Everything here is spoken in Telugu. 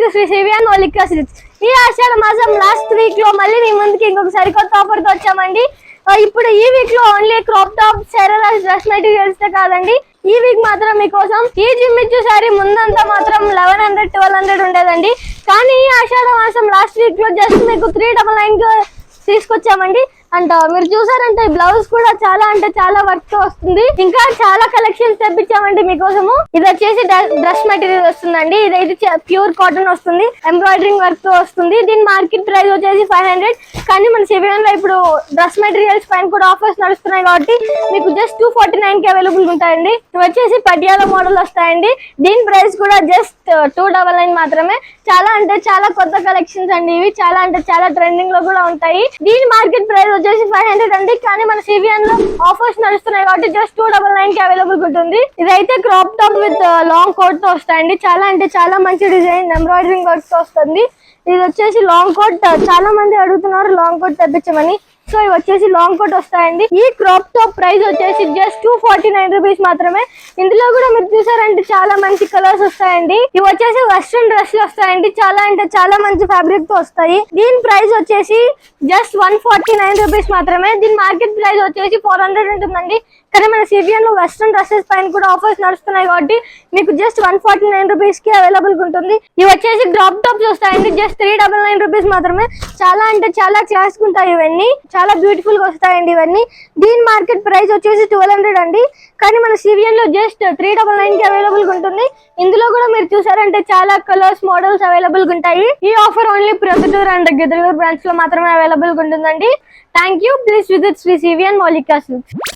To Shri CVN Moulika silks ఈ ఆషాఢ మాసం లాస్ట్ వీక్లో మళ్ళీ మీ ముందుకి ఇంకొక సరికొత్త ఆఫర్తో వచ్చామండి. ఇప్పుడు ఈ వీక్లో ఓన్లీ క్రాప్ టాప్ సెరలస్ డ్రెస్ మెటీరియల్స్ కాదండి. ఈ వీక్ మాత్రం మీకోసం ఈ జిమ్మిచ్చు సారీ ముందంతా మాత్రం లెవెన్ హండ్రెడ్ ట్వెల్వ్ హండ్రెడ్ ఉండేదండి. కానీ ఈ ఆషాఢ మాసం లాస్ట్ వీక్లో జస్ట్ మీకు త్రీ డబల్ నైన్ తీసుకొచ్చామండి. అంట మీరు చూసారంటే ఈ బ్లౌజ్ కూడా చాలా అంటే చాలా వర్క్తో వస్తుంది. ఇంకా చాలా కలెక్షన్స్ తెప్పించామండి మీకోసము. ఇది వచ్చేసి డ్రెస్ మెటీరియల్ వస్తుందండి. ఇదైతే ప్యూర్ కాటన్ వస్తుంది. ఎంబ్రాయిడరింగ్ వర్క్తో వస్తుంది. దీని మార్కెట్ ప్రైస్ వచ్చేసి ఫైవ్ హండ్రెడ్ కానీ మన సివియన్లో ఇప్పుడు డ్రెస్ మెటీరియల్స్ పైన కూడా ఆఫర్స్ నడుస్తున్నాయి కాబట్టి మీకు జస్ట్ టూ ఫార్టీ నైన్కి అవైలబుల్ ఉంటాయండి. ఇవి వచ్చేసి పటియాల మోడల్ వస్తాయండి. దీని ప్రైస్ కూడా జస్ట్ టూ డబల్ నైన్ మాత్రమే. చాలా అంటే చాలా కొత్త కలెక్షన్స్ అండి ఇవి. చాలా అంటే చాలా ట్రెండింగ్లో కూడా ఉంటాయి. దీని మార్కెట్ ప్రైస్ వచ్చేసి ఫైవ్ హండ్రెడ్ అండి కానీ మన సివిఎన్లో ఆఫర్స్ నడుస్తున్నాయి కాబట్టి జస్ట్ టూ డబల్ నైన్కి అవైలబుల్ ఉంటుంది ఇదైతే క్రాప్ టాప్ విత్ లాంగ్ కోట్తో వస్తాయండి. చాలా అంటే చాలా మంచి డిజైన్ ఎంబ్రాయిడరింగ్ వర్క్తో వస్తుంది. ఇది వచ్చేసి లాంగ్ కోట్ uh, చాలా మంది అడుగుతున్నారు లాంగ్ కోట్ తెప్పించమని. సో ఇవి వచ్చేసి లాంగ్ కోట్ వస్తాయండి. ఈ క్రాప్ టాప్ ప్రైస్ వచ్చేసి just two forty nine rupees మాత్రమే. ఇందులో కూడా మీరు చూసారంటే చాలా మంచి కలర్స్ వస్తాయండి. ఇవి వచ్చేసి వెస్ట్రన్ డ్రెస్ వస్తాయండి. చాలా అంటే చాలా మంచి ఫ్యాబ్రిక్తో వస్తాయి. దీని ప్రైస్ వచ్చేసి just one forty nine rupees మాత్రమే. దీని మార్కెట్ ప్రైస్ వచ్చేసి ఫోర్ హండ్రెడ్ ఉంటుందండి. కానీ మన సిబిఎన్లో వెస్ట్రన్ డ్రెస్సెస్ పైన కూడా ఆఫర్స్ నడుస్తున్నాయి కాబట్టి మీకు జస్ట్ వన్ ఫార్టీ నైన్ రూపీస్కి అవైలబుల్ ఉంటుంది. ఇవి వచ్చేసి డ్రాప్ టాప్స్ వస్తాయండి. Just three double nine rupees మాత్రమే. చాలా అంటే చాలా క్లాస్ ఉంటాయి ఇవన్నీ. చాలా బ్యూటిఫుల్గా వస్తాయండి ఇవన్నీ. దీని మార్కెట్ ప్రైస్ వచ్చేసి ట్వెల్వ్ హండ్రెడ్ అండి. కానీ మన సివియన్లో జస్ట్ త్రీ డబల్ నైన్కి అవైలబుల్ ఉంటుంది. ఇందులో కూడా మీరు చూసారంటే చాలా కలర్స్ మోడల్స్ అవైలబుల్గా ఉంటాయి. ఈ offer only Proddatur and Giddaluru బ్రాంచ్లో మాత్రమే అవైలబుల్గా ఉంటుందండి. Thank you please visit Shri CVN Moulika silks